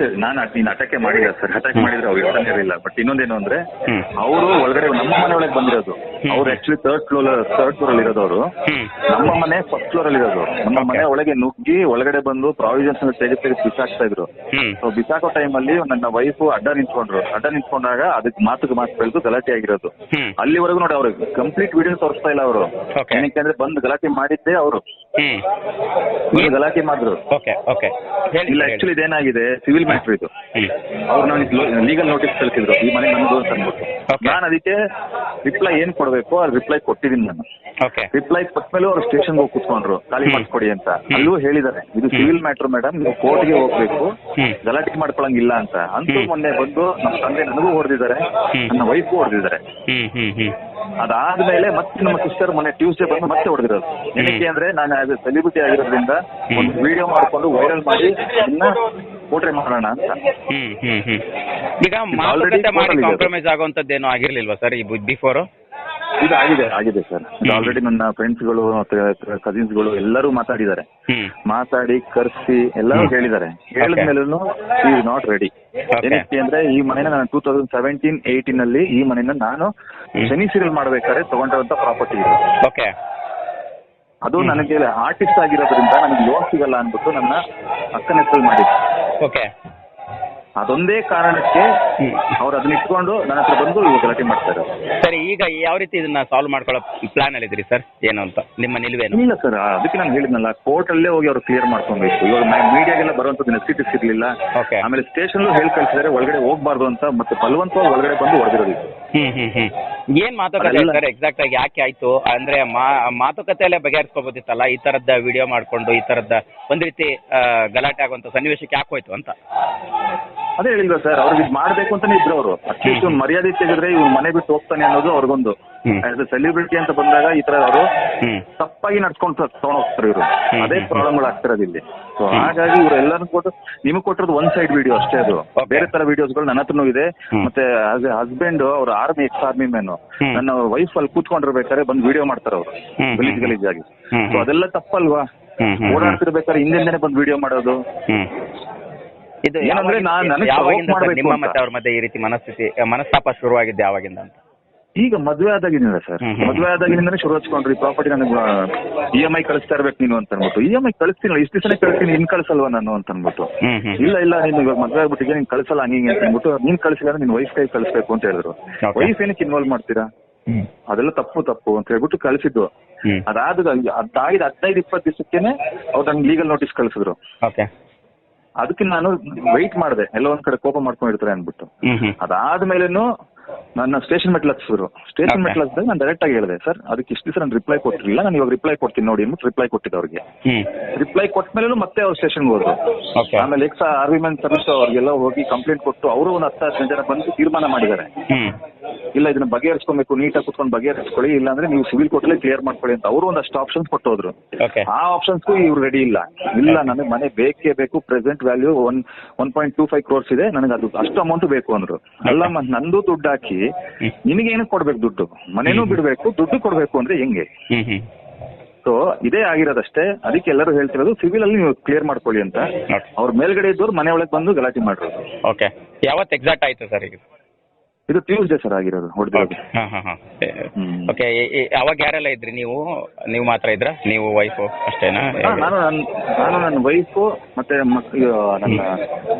Sir ನಾನು ನೀನ್ ಅಟ್ಯಾಕೆ ಮಾಡಿಲ್ಲ ಸರ್ ಅಟ್ಯಾಕ್ ಮಾಡಿದ್ರೆ ಅವ್ರು ಇರ್ತಾನೆ ಇರಲಿಲ್ಲ. ಬಟ್ ಇನ್ನೊಂದೇನು ಅಂದ್ರೆ. ಅವರು ಒಳಗಡೆ ನಮ್ಮ ಮನೆ ಒಳಗೆ ಬಂದಿರೋದು ಅವ್ರು actually third floor third floor ಅಲ್ಲಿ ಇರೋದು ಅವರು ನಮ್ಮ ಮನೆ ಫಸ್ಟ್ ಫ್ಲೋರ್ ಅಲ್ಲಿ ಇರೋದು. ನಮ್ಮ. ಮನೆ ಒಳಗೆ ನುಗ್ಗಿ ಒಳಗಡೆ ಬಂದು ಪ್ರಾವಿಷನ್ಸ್ ತೆಗೆದು ತೆಗೆದು ಬಿಸಾಕ್ತಾ ಇದ್ರು. ಸೊ ಬಿಸಾಕೋ ಟೈಮ್ ಅಲ್ಲಿ ನನ್ನ ವೈಫ್ ಅಡ್ಡ ನಿಂತ್ಕೊಂಡ್ರು. ಅಡ್ಡ ನಿಂತ್ಕೊಂಡಾಗ ಅದಕ್ಕೆ ಮಾತುಗೆ ಮಾತು ಬೆಳೆದು ಗಲಾಟೆ ಆಗಿರೋದು. ಅಲ್ಲಿವರೆಗೂ ನೋಡಿ ಅವ್ರಿಗೆ ಕಂಪ್ಲೀಟ್ ವಿಡಿಯೋ ತೋರಿಸ್ತಾ ಇಲ್ಲ ಅವರು. ಏನಕ್ಕೆ ಅಂದ್ರೆ ಬಂದು ಗಲಾಟೆ ಮಾಡಿದ್ದೆ ಅವರು. ಗಲಾಟೆ ಮಾಡಿದ್ರು. ಇಲ್ಲ. ಆಕ್ಚುಲಿ ಇದೇನಾಗಿದೆ ಸಿವಿಲ್ ಮ್ಯಾಟ್ರ್ ಇದು ಅವ್ರು ನನಗೆ ಲೀಗಲ್ ನೋಟಿಸ್ ಕಳಿಸಿದ್ರು. ಈ ಮನೆ ನಮ್ದು ಅಂತ ಅಂದ್ಬಿಟ್ಟು. Okay. ನಾನು ಅದಕ್ಕೆ ರಿಪ್ಲೈ ಏನ್ ಕೊಡ್ಬೇಕು? ಅದ್ ರಿಪ್ಲೈ ಕೊಟ್ಟಿದ್ದೀನಿ ನಾನು. ಓಕೆ ರಿಪ್ಲೈ ಕೊಟ್ಮೇಲೆ ಅವ್ರು ಸ್ಟೇಷನ್ ಹೋಗಿ ಕುತ್ಕೊಂಡ್ರು. ಖಾಲಿ ಮಾಡ್ಕೊಡಿ ಮಾಡಿಸ್ಕೊಡಿ ಅಂತ ಅಲ್ಲೂ ಹೇಳಿದ್ದಾರೆ. ಇದು ಸಿವಿಲ್ ಮ್ಯಾಟರ್ ಮೇಡಮ್ ನೀವು ಕೋರ್ಟ್ಗೆ ಹೋಗ್ಬೇಕು. ಹ್ಮ್. ಗಲಾಟೆ ಮಾಡ್ಕೊಳಂಗಿಲ್ಲ ಅಂತ. ಅಂತೂ ಹ್ಮ್. ಮೊನ್ನೆ ಬಂದು ನಮ್ಮ ತಂದೆ ನನಗೂ ಹೊಡೆದಿದ್ದಾರೆ. ಹ್ಮ್. ನನ್ನ ವೈಫ್ಗೂ ಹೊಡೆದಿದ್ದಾರೆ. ಹ್ಮ್ ಹ್ಮ್ ಹ್ಮ್. ಅದಾದ್ಮೇಲೆ ಮತ್ತೆ ನಮ್ಮ ಸಿಸ್ಟರ್ ಮೊನ್ನೆ ಟ್ಯೂಸ್ಡೇ ಬಂದು ಮತ್ತೆ ಹೊಡೆದಿರೋದು. ಏನಕ್ಕೆ ಅಂದ್ರೆ ನಾನು ಆಸ್ ಸೆಲಿಬ್ರಿಟಿ ಆಗಿರೋದ್ರಿಂದ ಒಂದು ವಿಡಿಯೋ ಮಾಡ್ಕೊಂಡು ವೈರಲ್ ಮಾಡಿ ಇನ್ನ ಪೋಟ್ರೆ ಮಾಡೋಣ ಅಂತ. ಹ್ಮ್ ಹ್ಮ್ ಹ್ಮ್. ಈಗ ಮಾತುಕತೆ ಮಾಡಿ ಕಾಂಪ್ರಮೈಸ್ ಆಗುವಂತದ್ದು ಏನೋ ಆಗಿರ್ಲಿಲ್ವಾ ಸರ್ ಈ ಬಿಫೋರ್ ಇದು ಆಗಿದೆ ಆಗಿದೆ ಸರ್. ಆಲ್ರೆಡಿ ನನ್ನ ಫ್ರೆಂಡ್ಸ್ಗಳು ಮತ್ತೆ ಕಸಿನ್ಸ್ಗಳು ಎಲ್ಲರೂ ಮಾತಾಡಿದ್ದಾರೆ. ಮಾತಾಡಿ ಕರ್ಸಿ ಎಲ್ಲರೂ. ಹೇಳಿದ್ದಾರೆ. ಹೇಳಿದ ಮೇಲೂ ಈಸ್ ನಾಟ್ ರೆಡಿ. ಏನಕ್ಕೆ ಅಂದ್ರೆ ಈ ಮನೆನ ನಾನು ಟೂ ತೌಸಂಡ್ ಸೆವೆಂಟೀನ್ ಏಯ್ಟೀನ್ ಅಲ್ಲಿ ಈ ಮನೆನ ನಾನು. ಶನಿ ಸೀರಿಯಲ್ ಮಾಡ್ಬೇಕಾದ್ರೆ ತಗೊಂಡಿರುವಂತ ಪ್ರಾಪರ್ಟಿ ಇದೆ. ಓಕೆ ಅದು ನನಗೆ ಆರ್ಟಿಸ್ಟ್ ಆಗಿರೋದ್ರಿಂದ ನನಗೆ ಲೋನ್ ಸಿಗಲ್ಲ ಅಂದ್ಬಿಟ್ಟು ನನ್ನ ಅಕ್ಕನ ಹೆಸರು ಮಾಡಿದ್ರು ಓಕೆ. ಅದೊಂದೇ ಕಾರಣಕ್ಕೆ. ಅವ್ರು ಅದನ್ನ ಇಟ್ಕೊಂಡು ನನ್ನ ಹತ್ರ ಬಂದು ಇವಾಗ ಗಲಾಟೆ ಮಾಡ್ತಾರೆ ಸರಿ ಈಗ ಯಾವ ರೀತಿ ಇದನ್ನ ಸಾಲ್ವ್ ಮಾಡ್ಕೊಳ್ಳೋ ಪ್ಲಾನ್ ಅಲ್ಲಿ ಇದ್ರಿ ಸರ್ ಏನು ಅಂತ? ನಿಮ್ಮ ನಿಲುವೇನು? ಇಲ್ಲ ಸರ್ ಅದಕ್ಕೆ ನಾನು ಹೇಳಿದ್ನಲ್ಲ ಕೋರ್ಟ್ ಅಲ್ಲೇ ಹೋಗಿ ಅವ್ರು ಕ್ಲಿಯರ್ ಮಾಡ್ಕೊಬೇಕು. ಇವಾಗ ಮೀಡಿಯಾಗೆಲ್ಲ ಬರುವಂತದ್ದು ನೆಸಿಟಿಸ್ ಇರ್ಲಿಲ್ಲ Okay. ಆಮೇಲೆ ಸ್ಟೇಷನ್ ಹೇಳಿ ಕಳ್ಸಿದ್ರೆ ಒಳಗಡೆ ಹೋಗ್ಬಾರ್ದು ಅಂತ ಮತ್ತೆ ಬಲವಂತವಾಗಿ ಒಳಗಡೆ ಬಂದು ಹೊಡೆದಿರೋದು ಹ್ಮ್ ಹ್ಮ್ ಹ್ಮ್. ಏನ್ ಮಾತುಕತೆ ಸರ್ ಎಕ್ಸಾಕ್ಟ್ ಆಗಿ ಯಾಕೆ ಆಯ್ತು? ಅಂದ್ರೆ ಮಾತುಕತೆಯಲ್ಲೇ ಬಗೆಹರಿಸ್ಕೋಬೋದಿತ್ತಲ್ಲ ಈ ತರದ ವಿಡಿಯೋ ಮಾಡ್ಕೊಂಡು ಈ ತರದ ಒಂದ್ ರೀತಿ ಗಲಾಟೆ ಆಗುವಂತ ಸನ್ನಿವೇಶಕ್ಕೆ ಯಾಕೆ ಹೋಯ್ತು ಅಂತ? ಅದೇ ಹೇಳಿಲ್ವ ಸರ್ ಅವ್ರಿಗೆ ಇದು ಮಾಡ್ಬೇಕು ಅಂತಾನೆ ಇದ್ರು ಅವರು. ಅಟ್ಲೀಸ್ಟ್ ಇವ್ನು ಮರ್ಯಾದೆ ತೆಗೆದ್ರೆ ಇವ್ನು ಮನೆ ಬಿಟ್ಟು ಹೋಗ್ತಾನೆ ಅನ್ನೋದು ಅವ್ರಿಗೊಂದು ಹ್ಮ್. ಆಸ್ ಎ ಸೆಲಿಬ್ರಿಟಿ ಅಂತ ಬಂದಾಗ ಈ ತರ ಅವರು ಹ್ಮ್. ತಪ್ಪಾಗಿ ನಡ್ಸ್ಕೊಂಡು ತಗೊಂಡ್ ಹೋಗ್ತಾರೆ ಇವರು. ಹ್ಮ್, ಅದೇ ಪ್ರಾಬ್ಲಮ್ ಪ್ರಾಬ್ಲಮ್ಗಳು ಆಗ್ತಿರೋದು ಇಲ್ಲಿ. So hmm. ಹಾಗಾಗಿ ಇವ್ರು ಎಲ್ಲರೂ ಕೊಟ್ಟು ನಿಮಗೆ ಕೊಟ್ಟಿರೋದು ಒನ್ ಸೈಡ್ ವಿಡಿಯೋ ಅಷ್ಟೇ ಅದು. Okay. ಬೇರೆ ತರ ವಿಡಿಯೋಸ್ಗಳು ನನ್ನ ಹತ್ರನೂ ಇದೆ. ಹ್ಮ್. ಮತ್ತೆ ಆಸ್ ಎ ಹಸ್ಬೆಂಡ್ ಅವ್ರ army ex army man hmm. ನನ್ನ ವೈಫ್ ಅಲ್ಲಿ ಕೂತ್ಕೊಂಡಿರ್ಬೇಕಾದ್ರೆ ಬಂದು ವಿಡಿಯೋ ಮಾಡ್ತಾರೆ ಅವರು. ಗಲೀಜ್ ಗಲೀಜ್ ಆಗಿ ಹ್ಮ್, ಸೊ. ಅದೆಲ್ಲ ತಪ್ಪಲ್ವಾ? ಹ್ಮ್, ಹ್ಮ್, ಹ್ಮ್. ಓಡಾಡ್ತಿರ್ಬೇಕಾದ್ರೆ ಹಿಂದೆಂದೇನೆ ಬಂದು ವಿಡಿಯೋ ಮಾಡೋದು. ಹ್ಮ್. ಇದು ಏನಂದ್ರೆ ನಾನ್ ನನಗ್ ಯಾವಾಗಿಂದ provoke ಸರ್ ಮಾಡ್ಬೇಕು ನಿಮ್ಮ ಅಂತ. ಮತ್ತೆ ಅವ್ರ ಮಧ್ಯೆ ಈ ರೀತಿ ಮನಸ್ಥಿತಿ ಮನಸ್ತಾಪ ಶುರುವಾಗಿದ್ದೆ ಯಾವಾಗಿಂದ ಅಂತ? ಈಗ ಮದ್ವೆ ಆದಾಗಿನಿಂದ ಸರ್. ಹ್ಮ್, ಹ್ಮ್. ಮದ್ವೆ ಆದಾಗಿನಿಂದನೇ ಶುರು ಹಚ್ಕೊಂಡ್ರಿ. ಪ್ರಾಪರ್ಟಿ ನನಗೆ ಇ ಎಂ ಐ ಕಳಿಸ್ತಾ ಇರ್ಬೇಕು ನೀನು ಅಂತ ಅನ್ಬಿಟ್ಟು ಇ ಎಂ ಐ ಕಳಿಸ್ತೀನಿ ಇಷ್ಟು ದಿವಸನೇ ಕಳಿಸ್ತೀನಿ ಇನ್ ಕಳಿಸಲ್ವಾ ನಾನು ಅಂತ ಅನ್ಬಿಟ್ಟು ಹ್ಮ್ ಹ್ಮ್ ಇಲ್ಲ ಇಲ್ಲ ನೀನು ಇವಾಗ ಮದ್ವೆ ಆಗ್ಬಿಟ್ಟಿಗೆ ನೀನ್ ಕಳಿಸಲ್ಲ ಹಂಗೆ ಹಿಂಗೆ ಅಂತ ಅನ್ಬಿಟ್ಟು ನೀನ್ ಕಳಿಸಿಲ್ಲ ನಿನ್ ವೈಫ್ ಕೈ ಕಳಿಸ್ಬೇಕು ಅಂತ ಹೇಳಿದ್ರು. Okay. ವೈಫ್ ಏನಕ್ಕೆ ಇನ್ವಾಲ್ವ್ ಮಾಡ್ತೀರಾ? ಹ್ಮ್. ಅದೆಲ್ಲ ತಪ್ಪು ತಪ್ಪು ಅಂತ ಹೇಳ್ಬಿಟ್ಟು ಕಳಿಸಿದ್ದು. ಹ್ಮ್. ಅದಾದ ಅದಾಗಿದ ಹದಿನೈದು ಇಪ್ಪತ್ತು ದಿವಸಕ್ಕೇನೆ ಅವ್ರು ನಂಗೆ ಲೀಗಲ್ ನೋಟಿಸ್ ಕಳಿಸಿದ್ರು. ಓಕೆ ಅದಕ್ಕೆ ನಾನು ವೆಯ್ಟ್ ಮಾಡಿದೆ. ಎಲ್ಲ ಒಂದ್ ಕಡೆ ಕೋಪ ಮಾಡ್ಕೊಂಡಿರ್ತಾರೆ ಅನ್ಬಿಟ್ಟು ಅದಾದ್ಮೇಲೆನು ನನ್ನ ಸ್ಟೇಷನ್ ಮೆಟ್ಲ್ ಹತ್ಸಿದ್ರು ಸ್ಟೇಷನ್. ಮೆಟ್ಲ್ ಹಚ್ಚಿದಾಗ ನಾನು ಡೈರೆಕ್ಟ್ ಆಗಿ ಹೇಳಿದೆ ಸರ್ ಅದಕ್ಕೆ ಇಷ್ಟು ದಿವಸ ನಾನು ರಿಪ್ಲೈ ಕೊಟ್ಟಿರಲಿಲ್ಲ ನಾನು ಇವಾಗ ರಿಪ್ಲೈ ಕೊಡ್ತೀನಿ ನೋಡಿ ಅಂದ್ಬಿಟ್ಟು ರಿಪ್ಲೈ ಕೊಟ್ಟಿದ್ದೆ ಅವ್ರಿಗೆ. ರಿಪ್ಲೈ ಕೊಟ್ಟ ಮೇಲೂ ಮತ್ತೆ ಅವ್ರ ಸ್ಟೇಷನ್ಗೆ ಹೋದ್ರು. ಆಮೇಲೆ ಎಕ್ಸ್ ಆರ್ಮಿ ಮೆನ್ ಸರ್ವಿಸ್ ಅವ್ರಿಗೆಲ್ಲ ಹೋಗಿ ಕಂಪ್ಲೇಂಟ್ ಕೊಟ್ಟು ಅವರು ಒಂದು ಹತ್ತು ಹದಿನೈದು ಜನ ಬಂದು ತೀರ್ಮಾನ ಮಾಡಿದ್ದಾರೆ. ಇಲ್ಲ ಇದನ್ನ ಬಗೆಹರಿಸ್ಕೊಬೇಕು ನೀಟಾಗಿ ಕುತ್ಕೊಂಡು ಬಗೆಹರಿಸ್ಕೊಳ್ಳಿ ಇಲ್ಲಾಂದ್ರೆ ನೀವು ಸಿವಿಲ್ ಕೋರ್ಟಲ್ಲೇ ಕ್ಲಿಯರ್ ಮಾಡ್ಕೊಳ್ಳಿ ಅಂತ ಅವರು ಒಂದಷ್ಟು ಆಪ್ಷನ್ಸ್ ಕೊಟ್ಟೋದ್ರು. ಆ ಆಪ್ಷನ್ಸ್ಗೂ ಇವ್ರು ರೆಡಿ ಇಲ್ಲ. ಇಲ್ಲ ನನಗೆ ಮನೆ ಬೇಕೇ ಬೇಕು present value one one point two five crores ಇದೆ ನನಗೆ ಅದು ಅಷ್ಟು ಅಮೌಂಟ್ ಬೇಕು ಅಂದ್ರು. ಅಲ್ಲ ನಂದು ದುಡ್ಡು ಹಾಕಿ ನಿಮಗೆ ಏನು ಕೊಡ್ಬೇಕು ದುಡ್ಡು? ಮನೇನೂ ಬಿಡ್ಬೇಕು ದುಡ್ಡು ಕೊಡ್ಬೇಕು ಅಂದ್ರೆ ಹೆಂಗೆ? ಸೊ ಇದೇ ಆಗಿರೋದಷ್ಟೇ ಅದಕ್ಕೆ ಎಲ್ಲರೂ ಹೇಳ್ತಿರೋದು ಸಿವಿಲ್ ಅಲ್ಲಿ ನೀವು ಕ್ಲಿಯರ್ ಮಾಡ್ಕೊಳ್ಳಿ ಅಂತ. ಅವ್ರ ಮೇಲ್ಗಡೆ ಇದ್ದವ್ರು ಮನೆ ಒಳಗೆ ಬಂದು ಗಲಾಟೆ ಮಾಡಿರೋದು ಓಕೆ ಯಾವತ್ತು ಎಕ್ಸಾಕ್ಟ್ ಆಯ್ತು ಸರ್ ಈಗ? ಇದು ಟ್ಯೂಸ್ಡೇ ಸರ್ ಆಗಿರೋದು ಹೊಡೆದಿರೋದು. ಹಾಂ ಹಾಂ ಹಾಂ. ಓಕೆ ಅವಾಗ ಯಾರೆಲ್ಲ ಇದ್ರಿ ನೀವು? ನೀವು ಮಾತ್ರ ಇದ್ರ? ನೀವು ವೈಫು ಅಷ್ಟೇನಾ? ನಾನು ನನ್ನ ನಾನು ನನ್ನ ವೈಫು ಮತ್ತೆ ಮಕ್- ನನ್ನ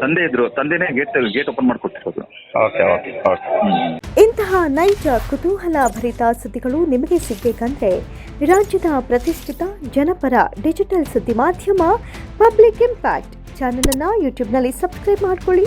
ತಂದೆ ಇದ್ರು. ತಂದೆನೇ gate gate open ಮಾಡ್ಕೊಟ್ಟಿರೋದು. Okay okay okay hmm. ಇಂತಹ ನೈಜ ಕುತೂಹಲ ಭರಿತ ಸುದ್ದಿಗಳು ನಿಮಗೆ ಸಿಗಬೇಕಂದ್ರೆ ರಾಜ್ಯದ ಪ್ರತಿಷ್ಠಿತ ಜನಪರ ಡಿಜಿಟಲ್ ಸುದ್ದಿ ಮಾಧ್ಯಮ ಪಬ್ಲಿಕ್ ಇಂಪ್ಯಾಕ್ಟ್ ಚಾನೆಲ್ ಅನ್ನ ಯೂಟ್ಯೂಬ್ನಲ್ಲಿ ಸಬ್ಸ್ಕ್ರೈಬ್ ಮಾಡ್ಕೊಳ್ಳಿ.